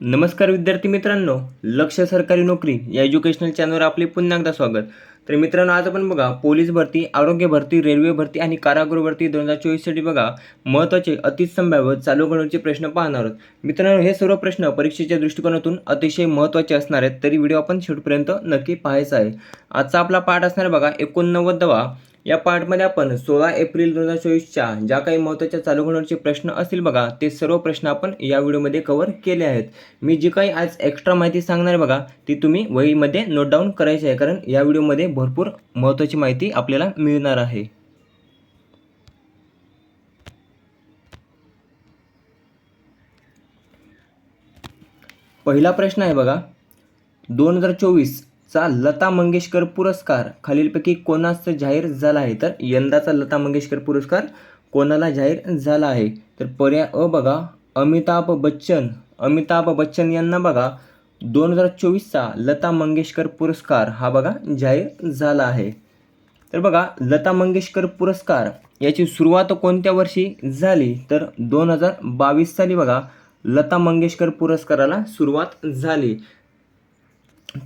नमस्कार विद्यार्थी मित्रांनो लक्ष सरकारी नोकरी या एज्युकेशनल चॅनलवर आपले पुन्हा एकदा स्वागत. तर मित्रांनो आज आपण बघा पोलीस भरती आरोग्य भरती रेल्वे भरती आणि कारागृह भरती दोन हजार चोवीससाठी बघा महत्त्वाचे अतिसंभाव्य चालू घडवणुकीचे प्रश्न पाहणार आहोत. मित्रांनो हे सर्व प्रश्न परीक्षेच्या दृष्टिकोनातून अतिशय महत्त्वाचे असणार आहेत तरी व्हिडिओ आपण शेवटपर्यंत नक्की पाहायचा आहे. आजचा आपला पाठ असणार आहे बघा एकोणनव्वदवा या पार्टमध्ये आपण सोळा एप्रिल दोन हजार चोवीसच्या ज्या काही महत्त्वाच्या चालू घडवणुकीचे प्रश्न असतील बघा ते सर्व प्रश्न आपण या व्हिडिओमध्ये कव्हर केले आहेत. मी जी काही आज एक्स्ट्रा माहिती सांगणार आहे बघा ती तुम्ही वहीमध्ये नोट डाऊन करायची आहे कारण या व्हिडिओमध्ये भरपूर महत्त्वाची माहिती आपल्याला मिळणार आहे. पहिला प्रश्न आहे बघा दोन हजार चोवीस चा लता मंगेशकर पुरस्कार. खालीलपैकी कोणास जाहीर झाला आहे? तर यंदाचा लता मंगेशकर पुरस्कार कोणाला जाहीर झाला आहे? तर पर्याय अ बघा. अमिताभ बच्चन. अमिताभ बच्चन यांना बघा. दोन हजार चोवीसचा लता मंगेशकर पुरस्कार हा बघा जाहीर झाला आहे. तर बघा लता मंगेशकर पुरस्कार याची सुरुवात कोणत्या वर्षी झाली? तर दोन हजार बावीस साली बघा लता मंगेशकर पुरस्काराला सुरुवात झाली.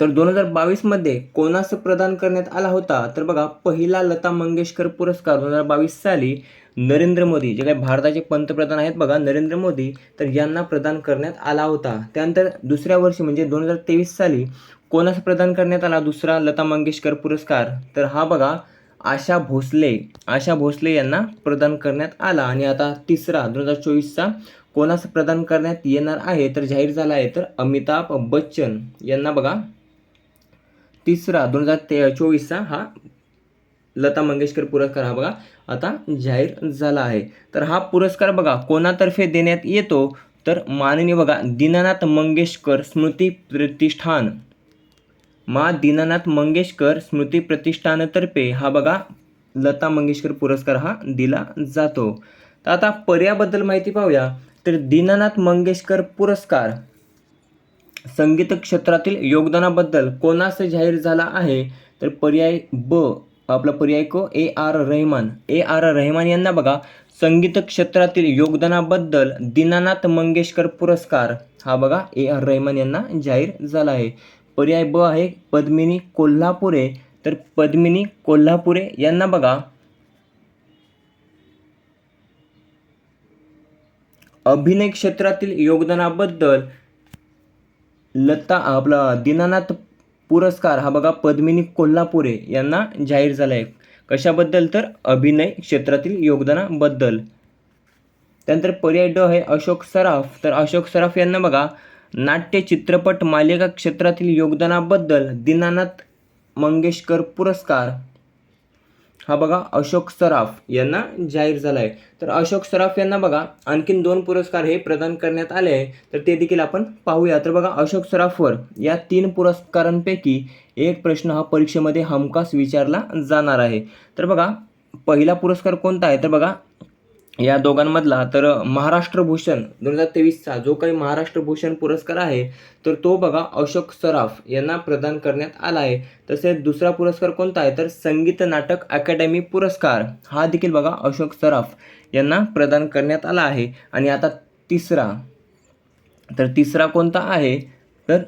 तर दोन हजार बावीसमध्ये कोणास प्रदान करण्यात आला होता? तर बघा पहिला लता मंगेशकर पुरस्कार दोन हजार बावीस साली नरेंद्र मोदी जे काही भारताचे पंतप्रधान आहेत बघा नरेंद्र मोदी तर यांना प्रदान करण्यात आला होता. त्यानंतर दुसऱ्या वर्षी म्हणजे दोन हजार तेवीस साली कोणास प्रदान करण्यात आला दुसरा लता मंगेशकर पुरस्कार? तर हा बघा आशा भोसले. आशा भोसले यांना प्रदान करण्यात आला. आणि आता तिसरा दोन हजार चोवीसचा कोणास प्रदान करण्यात येणार आहे? तर जाहीर झाला आहे तर अमिताभ बच्चन. यांना बघा तिसरा दोन हजार ते चोवीसचा हा लता मंगेशकर पुरस्कार हा बघा आता जाहीर झाला आहे. तर हा पुरस्कार बघा कोणातर्फे देण्यात येतो? तर माननीय बघा दीनानाथ मंगेशकर स्मृती प्रतिष्ठान. मा दीनानाथ मंगेशकर स्मृती प्रतिष्ठानतर्फे हा बघा लता मंगेशकर पुरस्कार हा दिला जातो. तर आता पर्याबद्दल माहिती पाहूया. तर दीनानाथ मंगेशकर पुरस्कार संगीत क्षेत्रातील योगदानाबद्दल कोणास जाहीर झाला आहे तर पर्याय ब आपला पर्याय क A R Rahman. A R Rahman यांना बघा संगीत क्षेत्रातील योगदानाबद्दल दीनानाथ मंगेशकर पुरस्कार. हा बघा ए आर रहमान यांना जाहीर झाला आहे. पर्याय ब आहे पद्मिनी कोल्हापुरे. तर पद्मिनी कोल्हापुरे यांना बघा. अभिनय क्षेत्रातील योगदानाबद्दल लता आपला दीनानाथ पुरस्कार हा बघा पद्मिनी कोल्हापुरे यांना जाहीर झाला आहे कशाबद्दल तर अभिनय क्षेत्रातील योगदानाबद्दल. त्यानंतर पर्याय ड आहे अशोक सराफ. तर अशोक सराफ यांना बघा नाट्य चित्रपट मालिका क्षेत्रातील योगदानाबद्दल दीनानाथ मंगेशकर पुरस्कार. हा बघा अशोक सराफ यांना जाहीर झाला आहे तर अशोक सराफ यांना बघा आणखीन दोन पुरस्कार हे प्रदान करण्यात आले आहे. तर ते देखील आपण पाहूया. तर बघा अशोक सराफवर या तीन पुरस्कारांपैकी एक प्रश्न हा परीक्षेमध्ये हमखास विचारला जाणार आहे. तर बघा पहिला पुरस्कार कोणता आहे? तर बघा या दोघांमधला तर महाराष्ट्र भूषण दोन हजार तेवीसचा जो काही महाराष्ट्र भूषण पुरस्कार आहे तर तो बघा अशोक सराफ यांना प्रदान करण्यात आला आहे. तसेच दुसरा पुरस्कार कोणता आहे? तर संगीत नाटक अकॅडमी पुरस्कार. हा देखील बघा अशोक सराफ यांना प्रदान करण्यात आला आहे. आणि आता तिसरा. तर तिसरा कोणता आहे? तर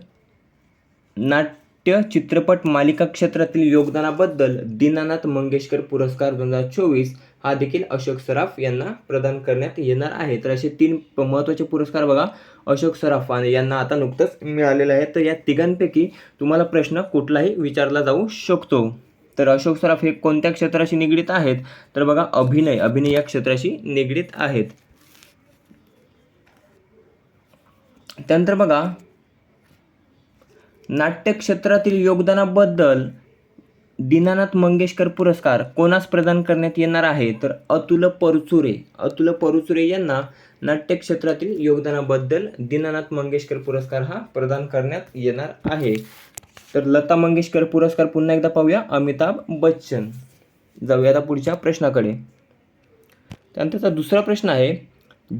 नाट्य चित्रपट मालिका क्षेत्रातील योगदानाबद्दल दीनानाथ मंगेशकर पुरस्कार दोन हजार चोवीस हा देखील अशोक सराफ यांना प्रदान करण्यात येणार आहे. तर असे तीन प- महत्त्वाचे पुरस्कार बघा. अशोक सराफ आणि यांना आता नुकतंच मिळालेले आहे तर या तिघांपैकी तुम्हाला प्रश्न कुठलाही विचारला जाऊ शकतो. तर अशोक सराफ हे कोणत्या क्षेत्राशी निगडीत आहेत? तर बघा अभिनय. अभिनय या क्षेत्राशी निगडीत आहेत. त्यानंतर बघा नाट्य क्षेत्रातील योगदानाबद्दल दीनानाथ मंगेशकर पुरस्कार कोणास प्रदान करण्यात येणार आहे? तर अतुल परचुरे. अतुल परचुरे यांना नाट्य क्षेत्रातील योगदानाबद्दल दीनानाथ मंगेशकर पुरस्कार हा प्रदान करण्यात येणार आहे. तर लता मंगेशकर पुरस्कार पुन्हा एकदा पाहूया. अमिताभ बच्चन. जाऊया आता पुढच्या प्रश्नाकडे. त्यानंतरचा दुसरा प्रश्न आहे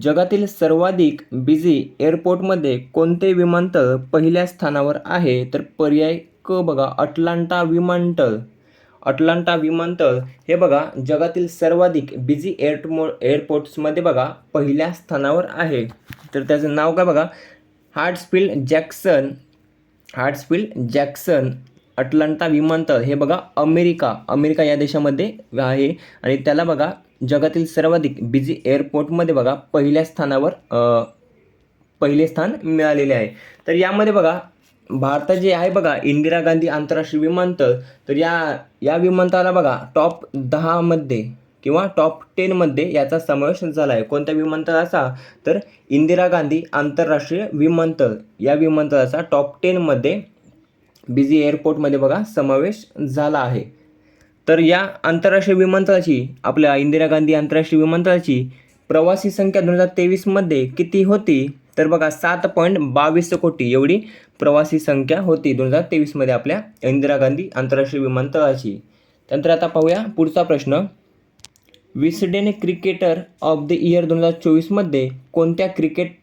जगातील सर्वाधिक बिझी एअरपोर्टमध्ये कोणते विमानतळ पहिल्या स्थानावर आहे? तर पर्याय क बघा अटलांटा विमानतळ. अटलांटा विमानतळ हे बघा जगातील सर्वाधिक बिझी एअरमो एअरपोर्ट्समध्ये बघा पहिल्या स्थानावर आहे. तर त्याचं नाव काय बघा? Hartsfield Jackson Hartsfield Jackson Atlanta विमानतळ हे बघा अमेरिका अमेरिका या देशामध्ये आहे. आणि त्याला बघा जगातील सर्वाधिक बिझी एअरपोर्टमध्ये बघा पहिल्या स्थानावर पहिले स्थान मिळालेले आहे. तर यामध्ये बघा भारतात जे आहे बघा इंदिरा गांधी आंतरराष्ट्रीय विमानतळ तर या या विमानतळाला बघा टॉप दहामध्ये किंवा टॉप टेनमध्ये याचा समावेश झाला आहे. कोणत्या विमानतळाचा तर इंदिरा गांधी आंतरराष्ट्रीय विमानतळ. या विमानतळाचा टॉप टेनमध्ये बिझी एअरपोर्टमध्ये बघा समावेश झाला आहे. तर या आंतरराष्ट्रीय विमानतळाची आपल्या इंदिरा गांधी आंतरराष्ट्रीय विमानतळाची प्रवासी संख्या दोन हजार तेवीसमध्ये किती होती? तर बघा सात पॉईंट बावीस कोटी एवढी प्रवासी संख्या होती दोन हजार तेवीसमध्ये आपल्या इंदिरा गांधी आंतरराष्ट्रीय विमानतळाची. त्यानंतर आता पाहूया पुढचा प्रश्न. Wisden cricketer of the year दोन हजार चोवीसमध्ये कोणत्या क्रिकेट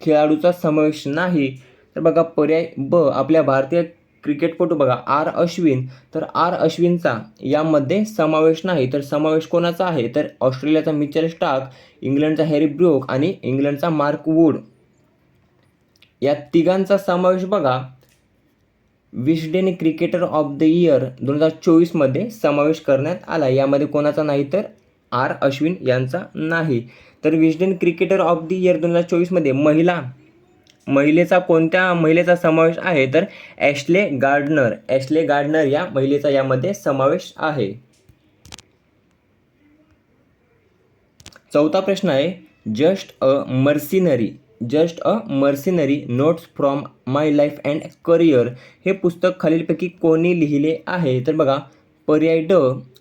खेळाडूचा समावेश नाही? तर बघा पर्याय ब आपल्या भारतीय क्रिकेटपटू बघा आर अश्विन. तर आर अश्विनचा यामध्ये समावेश नाही. तर समावेश कोणाचा आहे? तर ऑस्ट्रेलियाचा मिचेल स्टार्क इंग्लंडचा हॅरी ब्रोक आणि इंग्लंडचा मार्क वूड. या तिघांचा समावेश बघा. Wisden cricketer of the year दोन हजार चोवीसमध्ये समावेश करण्यात आला. यामध्ये कोणाचा नाही तर आर अश्विन यांचा नाही. तर Wisden cricketer of the year दोन हजार चोवीसमध्ये महिला महिलेचा कोणत्या महिलेचा समावेश आहे? तर ॲशले गार्डनर ॲशले गार्डनर या महिलेचा यामध्ये समावेश आहे. चौथा प्रश्न आहे just a mercenary just a mercenary notes from my life and career हे पुस्तक खालीलपैकी कोणी लिहिले आहे? तर बघा पर्याय ड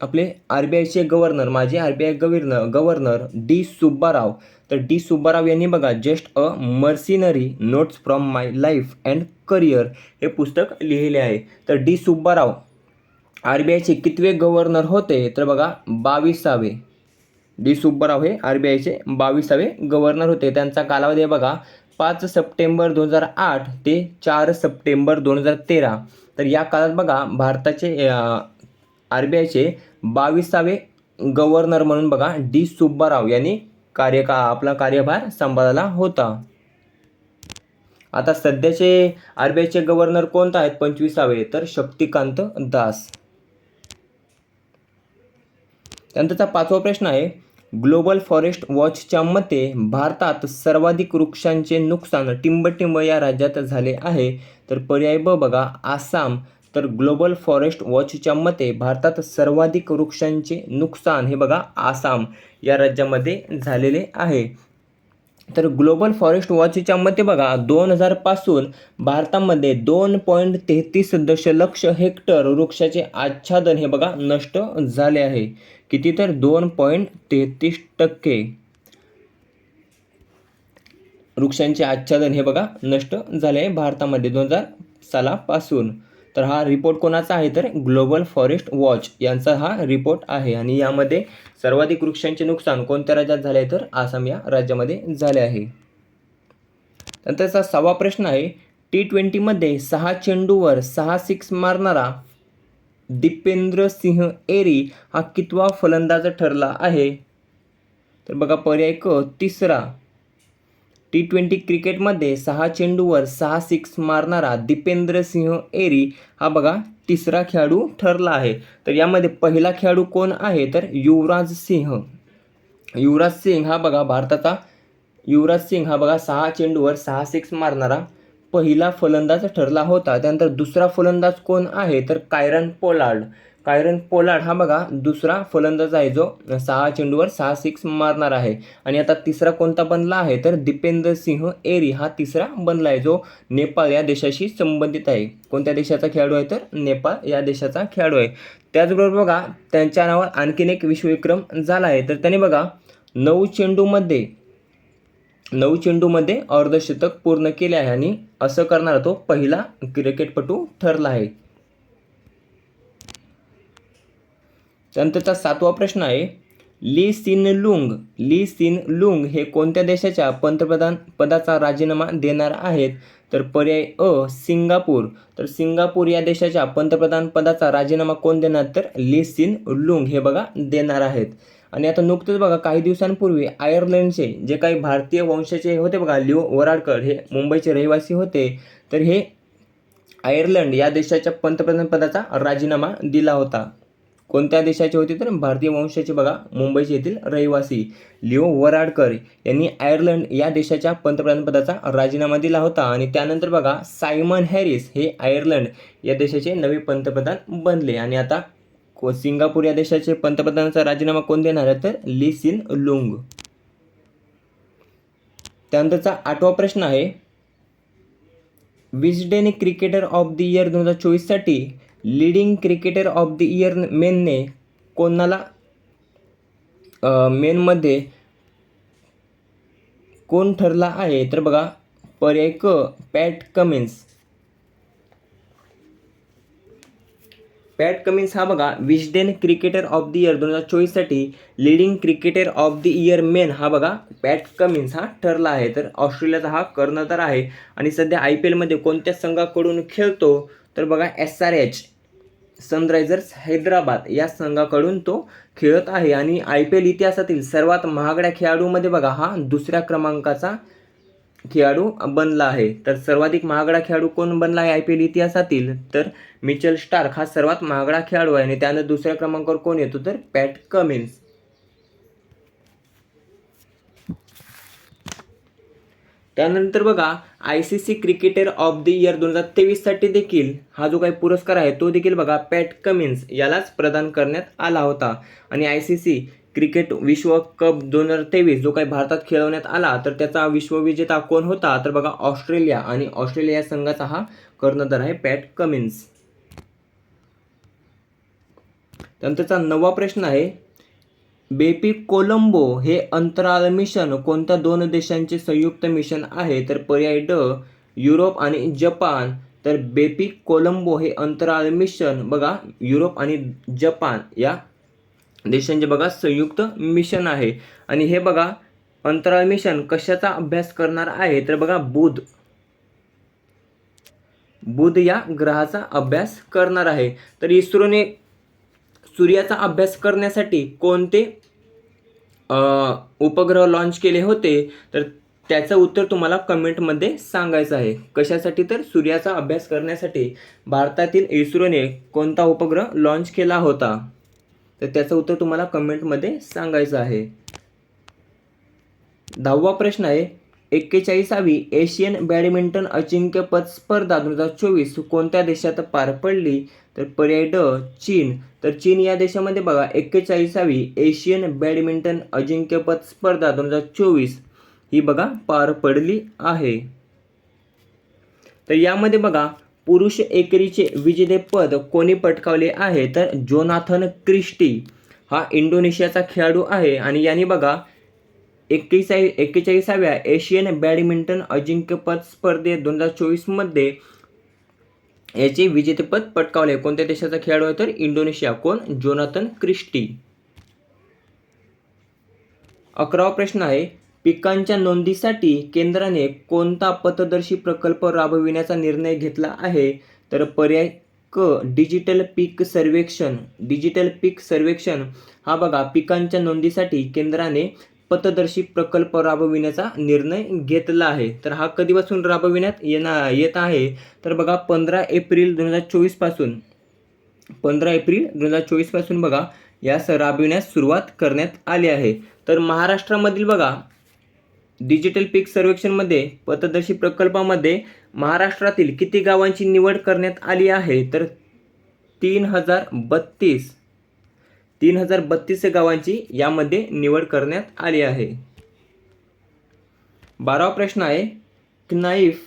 आपले आर बी आयचे गव्हर्नर माझे R B I governor governor D Subbarao. तर डी सुब्बाराव यांनी बघा just a mercenary notes from my life and career हे पुस्तक लिहिले आहे. तर डी सुब्बाराव आर बी आयचे कितवे गव्हर्नर होते? तर बघा बावीसावे. डी सुब्बाराव हे आर बी आयचे बावीसावे गव्हर्नर होते. त्यांचा कालावधी आहे बघा पाच सप्टेंबर दोन हजार आठ ते चार सप्टेंबर दोन हजार तेरा. तर या काळात बघा भारताचे आर बी आयचे बावीसावे गव्हर्नर म्हणून बघा डी सुब्बाराव यांनी कार्यका आपला कार्यभार सांभाळला होता. आता सध्याचे आर बी आयचे गव्हर्नर कोणता आहेत? पंचवीसावे. तर शक्तिकांत दास. त्यानंतरचा पाचवा प्रश्न आहे ग्लोबल फॉरेस्ट वॉचच्या मते भारतात सर्वाधिक वृक्षांचे नुकसान टिंबटिंब या राज्यात झाले आहे. तर पर्याय ब बघा आसाम. तर ग्लोबल फॉरेस्ट वॉचच्या मते भारतात सर्वाधिक वृक्षांचे नुकसान हे बघा आसाम या राज्यामध्ये झालेले आहे. तर ग्लोबल फॉरेस्ट वॉचच्या मते बघा दोन हजारपासून भारतामध्ये दोन पॉईंट तेहतीस दशलक्ष हेक्टर वृक्षाचे आच्छादन हे बघा नष्ट झाले आहे. किती तर? दोन पॉईंट तेहतीस टक्के. वृक्षांचे आच्छादन हे बघा नष्ट झाले आहे भारतामध्ये दोन हजार सालापासून. तर हा रिपोर्ट कोणाचा आहे तर ग्लोबल फॉरेस्ट वॉच यांचा हा रिपोर्ट आहे. आणि यामध्ये सर्वाधिक वृक्षांचे नुकसान कोणत्या राज्यात झाले आहे तर आसाम या राज्यामध्ये झाले आहे. नंतरचा सहावा प्रश्न आहे टी ट्वेंटीमध्ये सहा चेंडूवर सहा सिक्स मारणारा दीपेंद्र सिंह एरी हा कितवा फलंदाज ठरला आहे? तर बघा पर्याय क तिसरा टी ट्वेंटी क्रिकेटमध्ये सहा चेंडूवर सहा सिक्स मारणारा दीपेंद्र सिंह एरी हा बघा तिसरा खेळाडू ठरला आहे. तर यामध्ये पहिला खेळाडू कोण आहे? तर युवराज सिंह. युवराज सिंग हा बघा भारताचा. युवराज सिंग हा बघा सहा चेंडूवर सहा सिक्स मारणारा पहिला फलंदाज ठरला होता. त्यानंतर दुसरा फलंदाज कोण आहे? तर कायरन पोलार्ड. कायरन पोलार्ड हा बघा दुसरा फलंदाज आहे जो सहा चेंडूवर सहा सिक्स मारणार आहे. आणि आता तिसरा कोणता बनला आहे? तर दीपेंद्र सिंह एरी हा तिसरा बनला आहे जो नेपाळ या देशाशी संबंधित आहे. कोणत्या देशाचा खेळाडू आहे? तर नेपाळ या देशाचा खेळाडू आहे. त्याचबरोबर बघा त्यांच्या नावावर आणखीन एक विश्वविक्रम झाला आहे. तर त्याने बघा नऊ चेंडूमध्ये नऊ चेंडूमध्ये अर्धशतक पूर्ण केले आहे. आणि असं करणारा तो पहिला क्रिकेटपटू ठरला आहे. त्यानंतरचा सातवा प्रश्न आहे ली सिन लुंग ली सिन लुंग हे कोणत्या देशाच्या पंतप्रधान पदाचा राजीनामा देणार आहेत? तर पर्याय अ सिंगापूर. तर सिंगापूर या देशाच्या पंतप्रधान पदाचा राजीनामा कोण देणार? तर ली सिन लुंग हे बघा देणार आहेत. आणि आता नुकतंच बघा काही दिवसांपूर्वी आयर्लंडचे जे काही भारतीय वंशाचे होते बघा लिओ वराडकर हे मुंबईचे रहिवासी होते. तर हे आयर्लंड या देशाच्या पंतप्रधान पदाचा राजीनामा दिला होता. कोणत्या देशाचे होते तर भारतीय वंशाचे बघा मुंबईचे येथील रहिवासी लिओ वराडकर यांनी आयर्लंड या देशाच्या पंतप्रधानपदाचा राजीनामा दिला होता. आणि त्यानंतर बघा सायमन हॅरिस हे आयर्लंड या देशाचे नवे पंतप्रधान बनले. आणि आता को सिंगापूर या देशाचे पंतप्रधानाचा राजीनामा कोण देणार आहे तर ली सिन लुंग. त्यानंतरचा आठवा प्रश्न आहे. विजडेने क्रिकेटर ऑफ द इयर दोन हजार चोवीससाठी leading cricketer of the year मेनने कोणाला मेनमध्ये कोण ठरला आहे? तर बघा पर्याय क पॅट कमिन्स. पॅट कमिन्स हा बघा Wisden cricketer of the year दोन हजार चोवीससाठी leading cricketer of the year men हा बघा पॅट कमिन्स हा ठरला आहे. तर ऑस्ट्रेलियाचा हा कर्णधार आहे. आणि सध्या आय पी एलमध्ये कोणत्या संघाकडून खेळतो? तर बघा S R H. Sunrisers Hyderabad या संघाकडून तो खेळत आहे. आणि आय पी एल इतिहासातील सर्वात महागड्या खेळाडूमध्ये बघा हा दुसऱ्या क्रमांकाचा खेळाडू बनला आहे. तर सर्वाधिक महागडा खेळाडू कोण बनला आहे आय पी एल इतिहासातील? तर मिचल स्टार्क हा सर्वात महागडा खेळाडू आहे. आणि त्यानंतर दुसऱ्या क्रमांकावर कोण येतो? तर पॅट कमिन्स. त्यानंतर बघा I C C cricketer of the year दोन हजार तेवीससाठी देखील हा जो काही पुरस्कार आहे तो देखील बघा पॅट कमिन्स यालाच प्रदान करण्यात आला होता. आणि आय सी सी क्रिकेट विश्व कप दोन हजार तेवीस जो काही भारतात खेळवण्यात आला तर त्याचा विश्वविजेता कोण होता? तर बघा ऑस्ट्रेलिया. आणि ऑस्ट्रेलिया संघाचा हा कर्णधार आहे पॅट कमिन्स त्यानंतरचा नववा प्रश्न आहे बेपी कोलंबो हे अंतराळ मिशन कोणत्या दोन देशांचे संयुक्त मिशन आहे? तर पर्याय ड युरोप आणि जपान. तर बेपी कोलंबो हे अंतराळ मिशन बघा युरोप आणि जपान या देशांचे बघा संयुक्त मिशन आहे. आणि हे बघा अंतराळ मिशन कशाचा अभ्यास करणार आहे? तर बघा बुध. बुध या ग्रहाचा अभ्यास करणार आहे. तर इस्रोने सूर्याचा अभ्यास करण्यासाठी कोणते उपग्रह लॉन्च केले होते? तर त्याचं उत्तर तुम्हाला कमेंटमध्ये सांगायचं आहे. कशासाठी तर? सूर्याचा अभ्यास करण्यासाठी भारतातील इस्रोने कोणता उपग्रह लॉन्च केला होता? तर त्याचं उत्तर तुम्हाला कमेंटमध्ये सांगायचं आहे. दहावा प्रश्न आहे एक्केचाळीसावी एशियन बॅडमिंटन अजिंक्यपद स्पर्धा दोन हजार चोवीस कोणत्या देशात पार पडली? तर पर्याय ड चीन. तर चीन या देशामध्ये बघा एक्केचाळीसावी एशियन बॅडमिंटन अजिंक्यपद स्पर्धा दोन हजार चोवीस ही बघा पार पडली आहे. तर यामध्ये बघा पुरुष एकेरीचे विजेतेपद कोणी पटकावले आहे? तर जोनाथन क्रिस्टी. हा इंडोनेशियाचा खेळाडू आहे आणि याने बघा एक्केचाळीस एक्केचाळीसाव्या एशियन बॅडमिंटन अजिंक्यपद स्पर्धेत दोन हजार चोवीसमध्ये याचे विजेतेपद पटकावले. कोणत्या देशाचा खेळाडू आहे तर? इंडोनेशिया. कोण? Jonathan Christie. अकरावा प्रश्न आहे पिकांच्या नोंदीसाठी केंद्राने कोणता पथदर्शी प्रकल्प राबविण्याचा निर्णय घेतला आहे? तर पर्याय क डिजिटल पीक सर्वेक्षण. डिजिटल पीक सर्वेक्षण. हा बघा पिकांच्या नोंदीसाठी केंद्राने पथदर्शी प्रकल्प राबविण्याचा निर्णय घेतला आहे. तर हा कधीपासून राबविण्यात येणार येत आहे? तर बघा पंधरा एप्रिल दोन हजार चोवीसपासून पंधरा एप्रिल दोन हजार चोवीसपासून बघा यास राबविण्यास सुरुवात करण्यात आली आहे. तर महाराष्ट्रामधील बघा डिजिटल पीक सर्वेक्षणमध्ये पथदर्शी प्रकल्पामध्ये महाराष्ट्रातील किती गावांची निवड करण्यात आली आहे? तर तीन हजार बत्तीस. तीन हजार बत्तीस गावांची यामध्ये निवड करण्यात आली आहे. बारावा प्रश्न आहे knife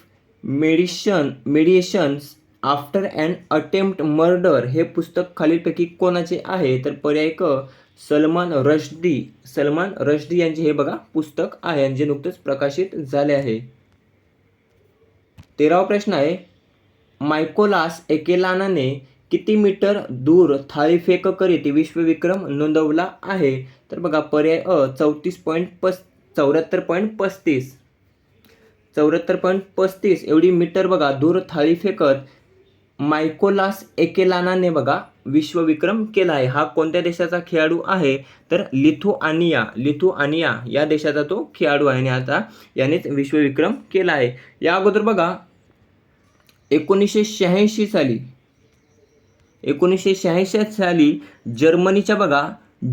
meditation meditations after and attempt murder हे पुस्तक खालीलपैकी कोणाचे आहे? तर पर्याय क सलमान रशदी सलमान रशदी यांचे हे बघा पुस्तक आहे आणि जे नुकतेच प्रकाशित झाले आहे. तेरावा प्रश्न आहे मायकोलास एकेलानाने किती मीटर दूर थाळीफेक करीत विश्वविक्रम नोंदवला आहे? तर बघा पर्याय अ चौतीस पॉईंट पस चौऱ्याहत्तर पॉईंट पस्तीस. चौऱ्याहत्तर पॉईंट पस्तीस एवढी मीटर बघा दूर थाळी फेकत मायकोलास एकेलानाने बघा विश्वविक्रम केला आहे हा कोणत्या देशाचा खेळाडू आहे? तर लिथुआनिया लिथुआनिया या देशाचा तो खेळाडू आहे आणि आता यानेच विश्वविक्रम केला आहे या अगोदर बघा एकोणीसशे शहाऐंशी साली एकोणीसशे शहाऐंशी साली जर्मनीच्या बघा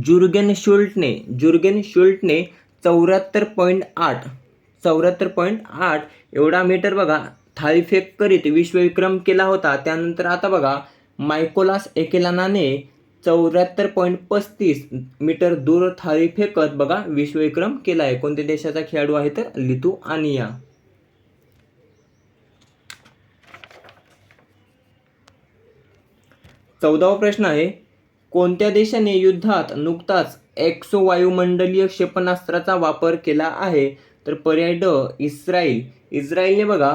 जुर्गेन शुल्टने जुर्गेन शुल्टने चौऱ्याहत्तर पॉईंट आठ चौऱ्याहत्तर पॉईंट आठ एवढा मीटर बघा थाळीफेक करीत विश्वविक्रम केला होता. त्यानंतर आता बघा मायकोलास एकेलानाने चौऱ्याहत्तर पॉईंट पस्तीस मीटर दूर थाळी फेकत बघा विश्वविक्रम केला आहे कोणत्या देशाचा खेळाडू आहे तर? लिथुआनिया. चौदावा प्रश्न आहे कोणत्या देशाने युद्धात नुकताच एक्सो वायुमंडलीय क्षेपणास्त्राचा वापर केला आहे? तर पर्याय ड इस्रायल. इस्रायलने बघा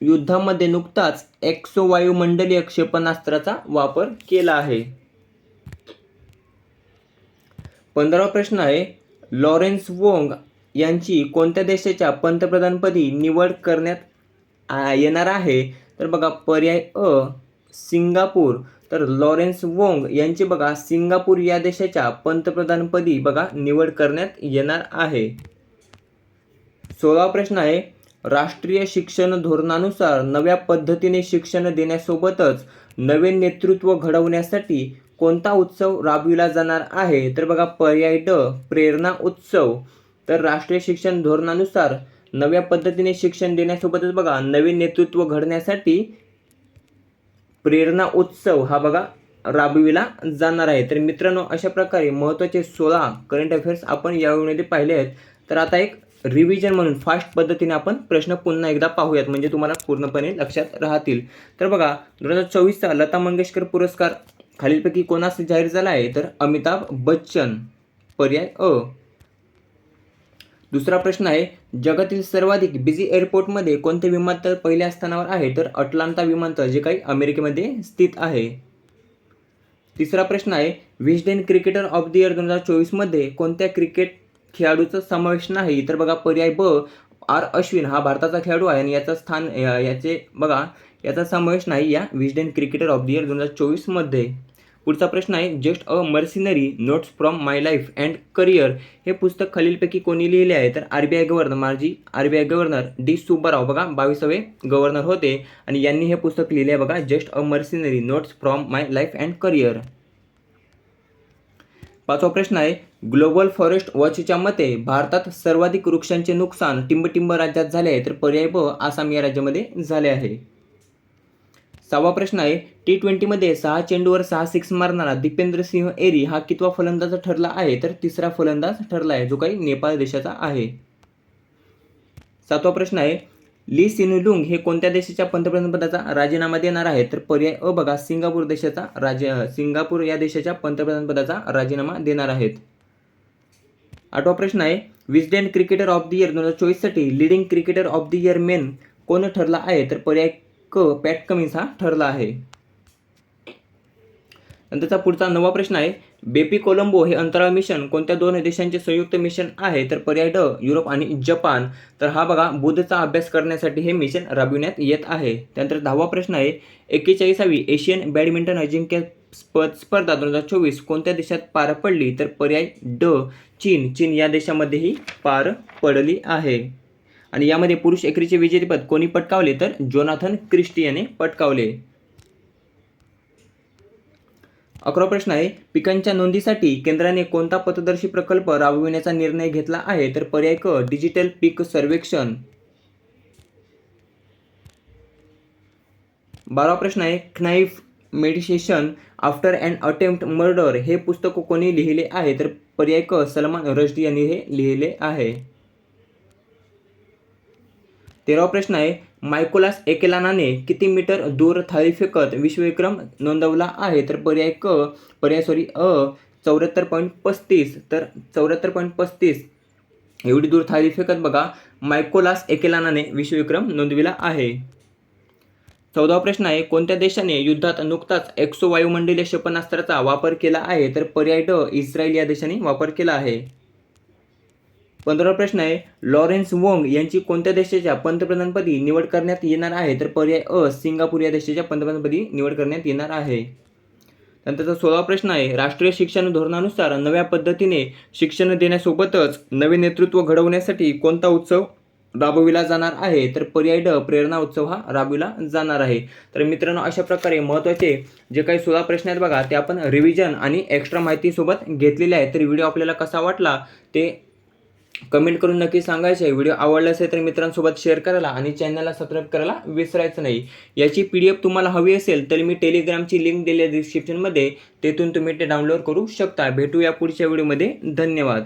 युद्धामध्ये नुकताच एक्सो वायुमंडलीय क्षेपणास्त्राचा वापर केला आहे. पंधरावा प्रश्न आहे लॉरेन्स वोंग यांची कोणत्या देशाच्या पंतप्रधानपदी निवड करण्यात येणार आहे? तर बघा पर्याय अ सिंगापूर. तर लॉरेन्स वोंग यांची बघा सिंगापूर या देशाच्या पंतप्रधानपदी बघा निवड करण्यात येणार आहे. सोळावा प्रश्न आहे राष्ट्रीय शिक्षण धोरणानुसार नव्या पद्धतीने शिक्षण देण्यासोबतच नवे नेतृत्व घडवण्यासाठी कोणता उत्सव राबविला जाणार आहे? तर बघा पर्याय ड प्रेरणा उत्सव. तर राष्ट्रीय शिक्षण धोरणानुसार नव्या पद्धतीने शिक्षण देण्यासोबतच बघा नवीन नेतृत्व घडण्यासाठी प्रेरणा उत्सव हा बघा राबविला जाणार आहे. तर मित्रांनो अशा प्रकारे महत्त्वाचे सोळा करंट अफेअर्स आपण यावेळीमध्ये पाहिले आहेत. तर आता एक रिव्हिजन म्हणून फास्ट पद्धतीने आपण प्रश्न पुन्हा एकदा पाहूयात. म्हणजे तुम्हाला पूर्णपणे लक्षात राहतील. तर बघा दोन हजार चोवीसचा लता मंगेशकर पुरस्कार खालीलपैकी कोणास जाहीर झाला आहे? तर अमिताभ बच्चन. पर्याय अ. दुसरा प्रश्न आहे जगातील सर्वाधिक बिझी एअरपोर्टमध्ये कोणते विमानतळ पहिल्या स्थानावर आहे? तर अटलांटा विमानतळ जे काही अमेरिकेमध्ये स्थित आहे. तिसरा प्रश्न आहे Wisden cricketer of the year दोन हजार चोवीसमध्ये कोणत्या क्रिकेट खेळाडूचा समावेश नाही? तर बघा पर्याय ब आर अश्विन हा भारताचा खेळाडू आहे आणि याचं स्थान या- याचे बघा याचा समावेश नाही या Wisden cricketer of the year दोन हजार चोवीसमध्ये पुढचा प्रश्न आहे just a mercenary notes from my life and career हे पुस्तक खालीलपैकी कोणी लिहिले आहे? तर आर बी आय गव्हर्नर माजी R B I governor D Subbarao. बघा बावीसावे गव्हर्नर होते आणि यांनी हे पुस्तक लिहिले आहे बघा just a mercenary notes from my life and career पाचवा प्रश्न आहे ग्लोबल फॉरेस्ट वॉचच्या मते भारतात सर्वाधिक वृक्षांचे नुकसान टिंबटिंब राज्यात झाले आहे तर पर्याय ब आसाम या राज्यामध्ये झाले आहे. सहावा प्रश्न आहे टी ट्वेंटीमध्ये सहा चेंडूवर सहा सिक्स मारणारा दीपेंद्र सिंह एरी हा कितवा फलंदाज ठरला आहे? तर तिसरा फलंदाज ठरला आहे जो काही नेपाळ देशाचा आहे. सातवा प्रश्न आहे ली सिनुलुंग हे कोणत्या देशाच्या पंतप्रधानपदाचा राजीनामा देणार आहे? तर पर्याय अ बघा सिंगापूर देशाचा राज सिंगापूर या देशाच्या पंतप्रधानपदाचा राजीनामा देणार आहेत. आठवा प्रश्न आहे Wisden cricketer of the year दोन हजार चोवीससाठी leading cricketer of the year men कोण ठरला आहे? तर पर्याय क पॅट कमिन्स हा ठरला आहे. नंतरचा पुढचा नवा प्रश्न आहे बेपी कोलंबो हे अंतराळ मिशन कोणत्या दोन देशांचे संयुक्त मिशन आहे? तर पर्याय ड युरोप आणि जपान. तर हा बघा बुधचा अभ्यास करण्यासाठी हे मिशन राबविण्यात येत आहे. त्यानंतर दहावा प्रश्न आहे एक्केचाळीसावी एशियन बॅडमिंटन अजिंक्य स्पर्ध स्पर्धा दोन हजार चोवीस कोणत्या देशात पार पडली? तर पर्याय ड चीन. चीन या देशामध्येही पार पडली आहे. आणि यामध्ये पुरुष एकरीचे विजेतेपद कोणी पटकावले तर जोनाथन क्रिस्टी याने पटकावले. अकरा प्रश्न आहे. पिकांच्या नोंदीसाठी केंद्राने कोणता पथदर्शी प्रकल्प राबविण्याचा निर्णय घेतला आहे? तर पर्याय क डिजिटल पीक सर्वेक्षण. बारावा प्रश्न आहे. Knife meditation after and attempt murder हे पुस्तक कोणी लिहिले आहे? तर पर्याय क सलमान रश्दी यांनी हे लिहिले आहे. तेरावा प्रश्न आहे मायकोलास एकेलानाने किती मीटर दूर थाळी फेकत विश्वविक्रम नोंदवला आहे? तर पर्याय क पर्याय सॉरी अ चौऱ्याहत्तर पॉईंट पस्तीस. तर चौऱ्याहत्तर पॉईंट पस्तीस. एवढी दूर थाळी फेकत बघा मायकोलास एकेलानाने विश्वविक्रम नोंदविला आहे. चौदावा प्रश्न आहे कोणत्या देशाने युद्धात नुकताच एक्सो वायुमंडलीय क्षेपणास्त्राचा वापर केला आहे? तर पर्याय ड इस्रायल या देशाने वापर केला आहे. पंधरा प्रश्न आहे लॉरेन्स वोंग यांची कोणत्या देशाच्या पंतप्रधानपदी निवड करण्यात येणार आहे? तर पर्याय अ सिंगापूर या देशाच्या पंतप्रधानपदी निवड करण्यात येणार आहे. नंतरचा सोळा प्रश्न आहे राष्ट्रीय शिक्षण धोरणानुसार नव्या पद्धतीने शिक्षण देण्यासोबतच नवे नेतृत्व घडवण्यासाठी कोणता उत्सव राबविला जाणार आहे? तर पर्याय ड प्रेरणा उत्सव हा राबविला जाणार आहे. तर मित्रांनो अशा प्रकारे महत्त्वाचे जे काही सोळा प्रश्न आहेत बघा ते आपण रिव्हिजन आणि एक्स्ट्रा माहितीसोबत घेतलेले आहेत. तर व्हिडिओ आपल्याला कसा वाटला ते कमेंट करून नक्की सांगायचे व्हिडिओ आवडला असेल तर मित्रांसोबत शेअर करायला आणि चॅनलला सबस्क्राईब करायला विसरायचं नाही. याची पी डी एफ तुम्हाला हवी असेल तर मी टेलिग्रामची लिंक दिली आहे डिस्क्रिप्शनमध्ये तेथून तुम्ही ते डाउनलोड करू शकता. भेटूया पुढच्या व्हिडिओमध्ये. धन्यवाद.